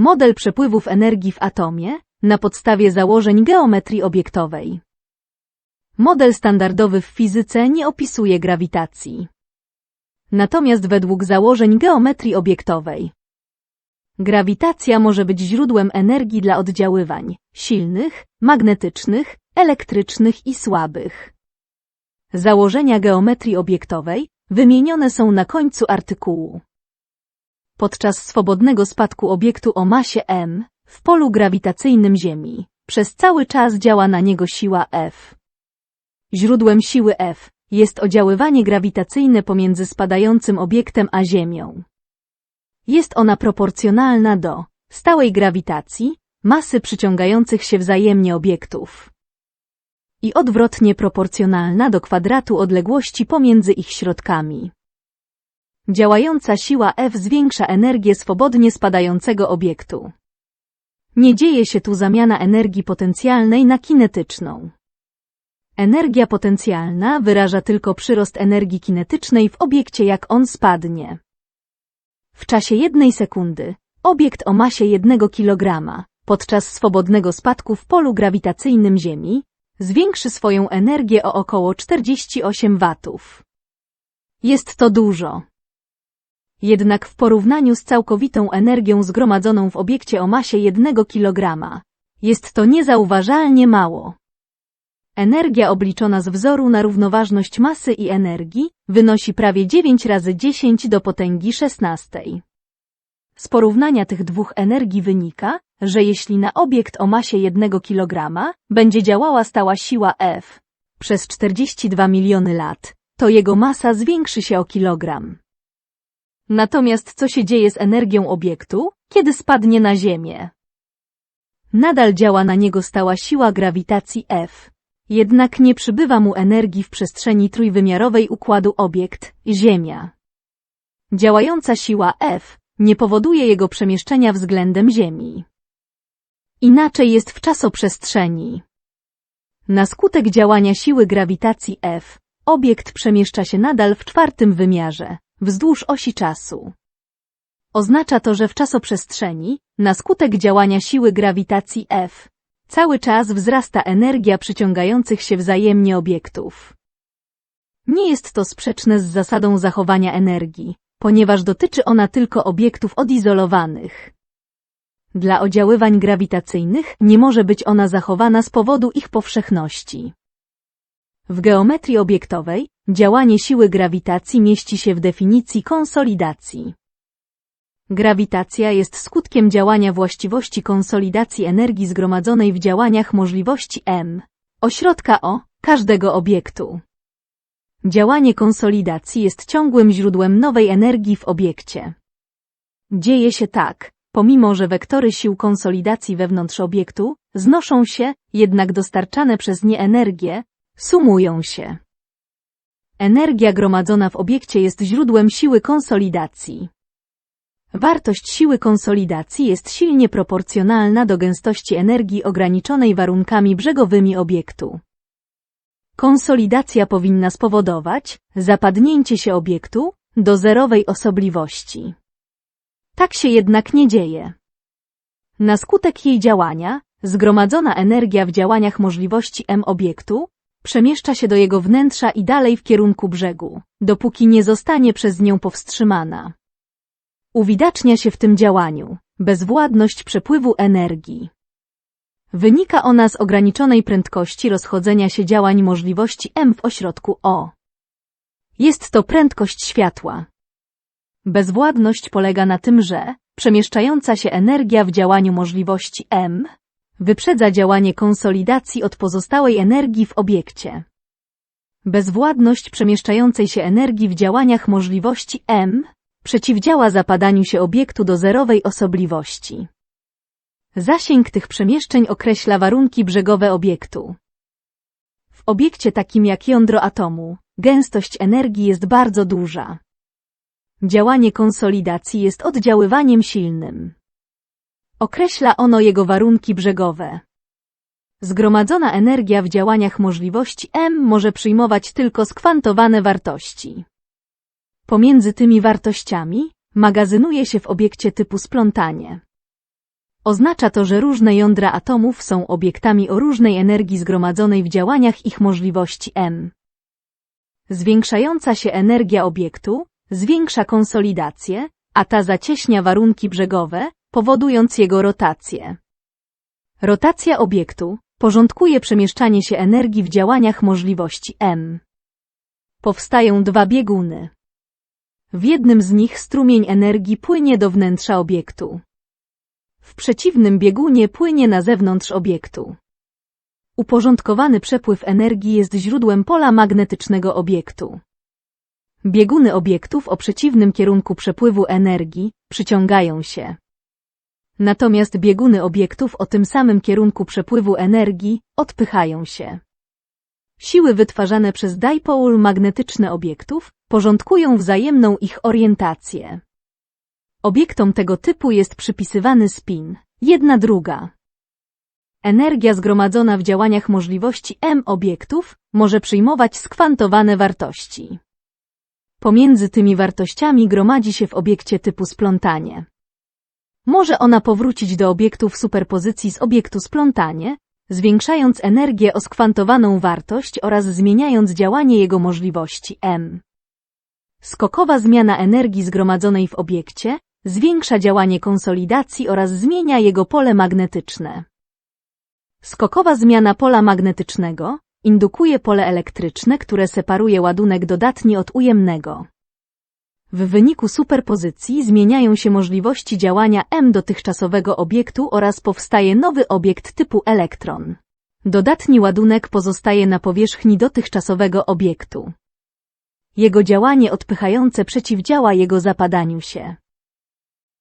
Model przepływów energii w atomie na podstawie założeń geometrii obiektowej. Model standardowy w fizyce nie opisuje grawitacji. Natomiast według założeń geometrii obiektowej grawitacja może być źródłem energii dla oddziaływań silnych, magnetycznych, elektrycznych i słabych. Założenia geometrii obiektowej wymienione są na końcu artykułu. Podczas swobodnego spadku obiektu o masie m w polu grawitacyjnym Ziemi przez cały czas działa na niego siła F. Źródłem siły F jest oddziaływanie grawitacyjne pomiędzy spadającym obiektem a Ziemią. Jest ona proporcjonalna do stałej grawitacji, masy przyciągających się wzajemnie obiektów i odwrotnie proporcjonalna do kwadratu odległości pomiędzy ich środkami. Działająca siła F zwiększa energię swobodnie spadającego obiektu. Nie dzieje się tu zamiana energii potencjalnej na kinetyczną. Energia potencjalna wyraża tylko przyrost energii kinetycznej w obiekcie jak on spadnie. W czasie jednej sekundy obiekt o masie jednego kilograma podczas swobodnego spadku w polu grawitacyjnym Ziemi zwiększy swoją energię o około 48 watów. Jest to dużo. Jednak w porównaniu z całkowitą energią zgromadzoną w obiekcie o masie jednego kilograma, jest to niezauważalnie mało. Energia obliczona z wzoru na równoważność masy i energii wynosi prawie 9 razy 10 do potęgi 16. Z porównania tych dwóch energii wynika, że jeśli na obiekt o masie 1 kg będzie działała stała siła F przez 42 miliony lat, to jego masa zwiększy się o kilogram. Natomiast co się dzieje z energią obiektu, kiedy spadnie na Ziemię? Nadal działa na niego stała siła grawitacji F. Jednak nie przybywa mu energii w przestrzeni trójwymiarowej układu obiekt, Ziemia. Działająca siła F nie powoduje jego przemieszczenia względem Ziemi. Inaczej jest w czasoprzestrzeni. Na skutek działania siły grawitacji F, obiekt przemieszcza się nadal w czwartym wymiarze, wzdłuż osi czasu. Oznacza to, że w czasoprzestrzeni, na skutek działania siły grawitacji F, cały czas wzrasta energia przyciągających się wzajemnie obiektów. Nie jest to sprzeczne z zasadą zachowania energii, ponieważ dotyczy ona tylko obiektów odizolowanych. Dla oddziaływań grawitacyjnych nie może być ona zachowana z powodu ich powszechności. W geometrii obiektowej działanie siły grawitacji mieści się w definicji konsolidacji. Grawitacja jest skutkiem działania właściwości konsolidacji energii zgromadzonej w działaniach możliwości m, ośrodka O, każdego obiektu. Działanie konsolidacji jest ciągłym źródłem nowej energii w obiekcie. Dzieje się tak, pomimo że wektory sił konsolidacji wewnątrz obiektu znoszą się, jednak dostarczane przez nie energie sumują się. Energia gromadzona w obiekcie jest źródłem siły konsolidacji. Wartość siły konsolidacji jest silnie proporcjonalna do gęstości energii ograniczonej warunkami brzegowymi obiektu. Konsolidacja powinna spowodować zapadnięcie się obiektu do zerowej osobliwości. Tak się jednak nie dzieje. Na skutek jej działania, zgromadzona energia w działaniach możliwości M obiektu przemieszcza się do jego wnętrza i dalej w kierunku brzegu, dopóki nie zostanie przez nią powstrzymana. Uwidacznia się w tym działaniu bezwładność przepływu energii. Wynika ona z ograniczonej prędkości rozchodzenia się działań możliwości m w ośrodku O. Jest to prędkość światła. Bezwładność polega na tym, że przemieszczająca się energia w działaniu możliwości m wyprzedza działanie konsolidacji od pozostałej energii w obiekcie. Bezwładność przemieszczającej się energii w działaniach możliwości m przeciwdziała zapadaniu się obiektu do zerowej osobliwości. Zasięg tych przemieszczeń określa warunki brzegowe obiektu. W obiekcie takim jak jądro atomu, gęstość energii jest bardzo duża. Działanie konsolidacji jest oddziaływaniem silnym. Określa ono jego warunki brzegowe. Zgromadzona energia w działaniach możliwości M może przyjmować tylko skwantowane wartości. Pomiędzy tymi wartościami magazynuje się w obiekcie typu splątanie. Oznacza to, że różne jądra atomów są obiektami o różnej energii zgromadzonej w działaniach ich możliwości m. Zwiększająca się energia obiektu zwiększa konsolidację, a ta zacieśnia warunki brzegowe, powodując jego rotację. Rotacja obiektu porządkuje przemieszczanie się energii w działaniach możliwości m. Powstają dwa bieguny. W jednym z nich strumień energii płynie do wnętrza obiektu. W przeciwnym biegunie płynie na zewnątrz obiektu. Uporządkowany przepływ energii jest źródłem pola magnetycznego obiektu. Bieguny obiektów o przeciwnym kierunku przepływu energii przyciągają się. Natomiast bieguny obiektów o tym samym kierunku przepływu energii odpychają się. Siły wytwarzane przez dipole magnetyczne obiektów porządkują wzajemną ich orientację. Obiektom tego typu jest przypisywany spin, jedna druga. Energia zgromadzona w działaniach możliwości M obiektów może przyjmować skwantowane wartości. Pomiędzy tymi wartościami gromadzi się w obiekcie typu splątanie. Może ona powrócić do obiektu w superpozycji z obiektu splątanie, zwiększając energię o skwantowaną wartość oraz zmieniając działanie jego możliwości M. Skokowa zmiana energii zgromadzonej w obiekcie zwiększa działanie konsolidacji oraz zmienia jego pole magnetyczne. Skokowa zmiana pola magnetycznego indukuje pole elektryczne, które separuje ładunek dodatni od ujemnego. W wyniku superpozycji zmieniają się możliwości działania M dotychczasowego obiektu oraz powstaje nowy obiekt typu elektron. Dodatni ładunek pozostaje na powierzchni dotychczasowego obiektu. Jego działanie odpychające przeciwdziała jego zapadaniu się.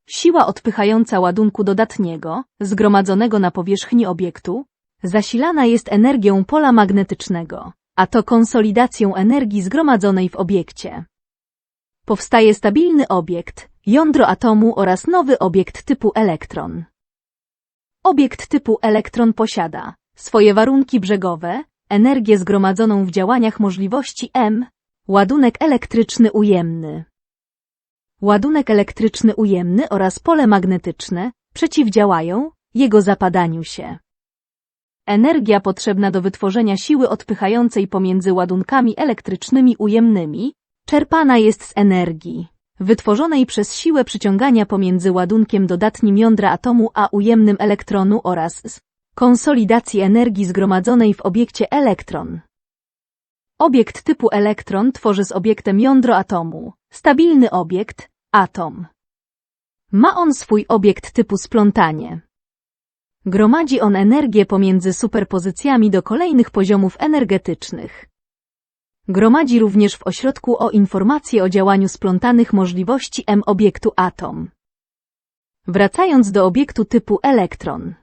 Siła odpychająca ładunku dodatniego, zgromadzonego na powierzchni obiektu, zasilana jest energią pola magnetycznego, a to konsolidacją energii zgromadzonej w obiekcie. Powstaje stabilny obiekt, jądro atomu oraz nowy obiekt typu elektron. Obiekt typu elektron posiada swoje warunki brzegowe, energię zgromadzoną w działaniach możliwości M, ładunek elektryczny ujemny. Ładunek elektryczny ujemny oraz pole magnetyczne przeciwdziałają jego zapadaniu się. Energia potrzebna do wytworzenia siły odpychającej pomiędzy ładunkami elektrycznymi ujemnymi czerpana jest z energii wytworzonej przez siłę przyciągania pomiędzy ładunkiem dodatnim jądra atomu a ujemnym elektronu oraz z konsolidacji energii zgromadzonej w obiekcie elektron. Obiekt typu elektron tworzy z obiektem jądro atomu, stabilny obiekt, atom. Ma on swój obiekt typu splątanie. Gromadzi on energię pomiędzy superpozycjami do kolejnych poziomów energetycznych. Gromadzi również w ośrodku o informacje o działaniu splątanych możliwości M obiektu atom. Wracając do obiektu typu elektron.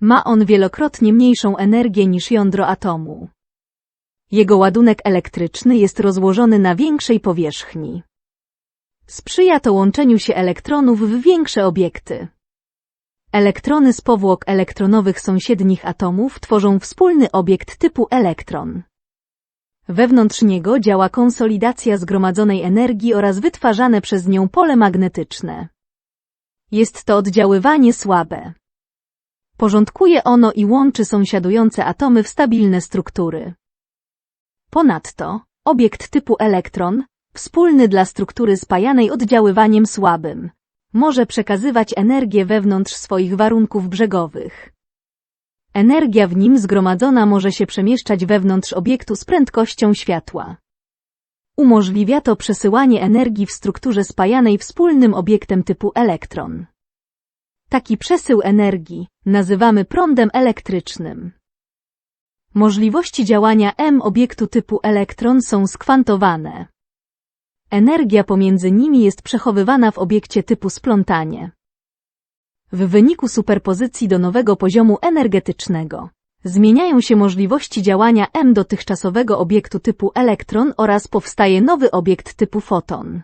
Ma on wielokrotnie mniejszą energię niż jądro atomu. Jego ładunek elektryczny jest rozłożony na większej powierzchni. Sprzyja to łączeniu się elektronów w większe obiekty. Elektrony z powłok elektronowych sąsiednich atomów tworzą wspólny obiekt typu elektron. Wewnątrz niego działa konsolidacja zgromadzonej energii oraz wytwarzane przez nią pole magnetyczne. Jest to oddziaływanie słabe. Porządkuje ono i łączy sąsiadujące atomy w stabilne struktury. Ponadto, obiekt typu elektron, wspólny dla struktury spajanej oddziaływaniem słabym, może przekazywać energię wewnątrz swoich warunków brzegowych. Energia w nim zgromadzona może się przemieszczać wewnątrz obiektu z prędkością światła. Umożliwia to przesyłanie energii w strukturze spajanej wspólnym obiektem typu elektron. Taki przesył energii nazywamy prądem elektrycznym. Możliwości działania M obiektu typu elektron są skwantowane. Energia pomiędzy nimi jest przechowywana w obiekcie typu splątanie. W wyniku superpozycji do nowego poziomu energetycznego zmieniają się możliwości działania M dotychczasowego obiektu typu elektron oraz powstaje nowy obiekt typu foton.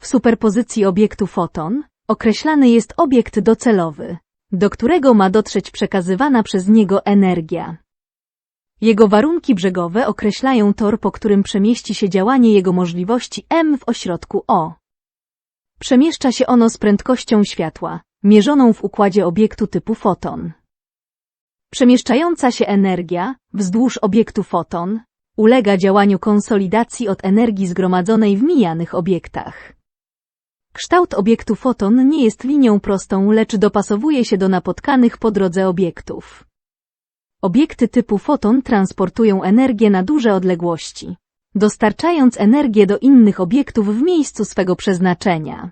W superpozycji obiektu foton określany jest obiekt docelowy, do którego ma dotrzeć przekazywana przez niego energia. Jego warunki brzegowe określają tor, po którym przemieści się działanie jego możliwości M w ośrodku O. Przemieszcza się ono z prędkością światła, mierzoną w układzie obiektu typu foton. Przemieszczająca się energia wzdłuż obiektu foton ulega działaniu konsolidacji od energii zgromadzonej w mijanych obiektach. Kształt obiektu foton nie jest linią prostą, lecz dopasowuje się do napotkanych po drodze obiektów. Obiekty typu foton transportują energię na duże odległości, dostarczając energię do innych obiektów w miejscu swego przeznaczenia.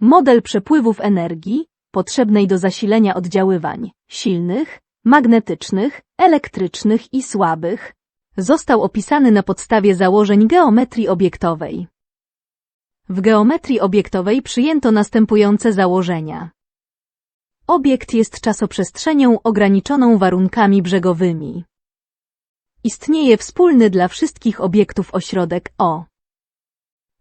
Model przepływów energii, potrzebnej do zasilenia oddziaływań silnych, magnetycznych, elektrycznych i słabych, został opisany na podstawie założeń geometrii obiektowej. W geometrii obiektowej przyjęto następujące założenia. Obiekt jest czasoprzestrzenią ograniczoną warunkami brzegowymi. Istnieje wspólny dla wszystkich obiektów ośrodek O.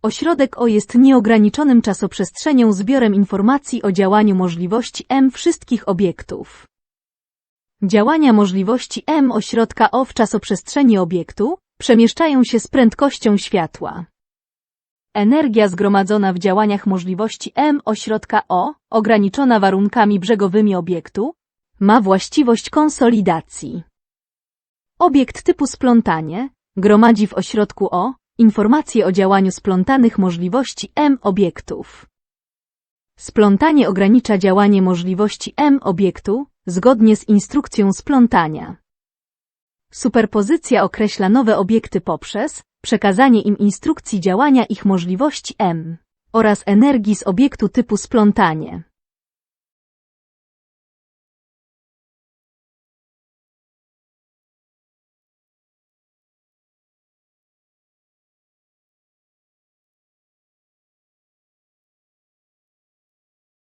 Ośrodek O jest nieograniczonym czasoprzestrzenią zbiorem informacji o działaniu możliwości M wszystkich obiektów. Działania możliwości M ośrodka O w czasoprzestrzeni obiektu przemieszczają się z prędkością światła. Energia zgromadzona w działaniach możliwości M ośrodka O, ograniczona warunkami brzegowymi obiektu, ma właściwość konsolidacji. Obiekt typu splątanie gromadzi w ośrodku O informacje o działaniu splątanych możliwości M obiektów. Splątanie ogranicza działanie możliwości M obiektu zgodnie z instrukcją splątania. Superpozycja określa nowe obiekty poprzez przekazanie im instrukcji działania ich możliwości M oraz energii z obiektu typu splątanie.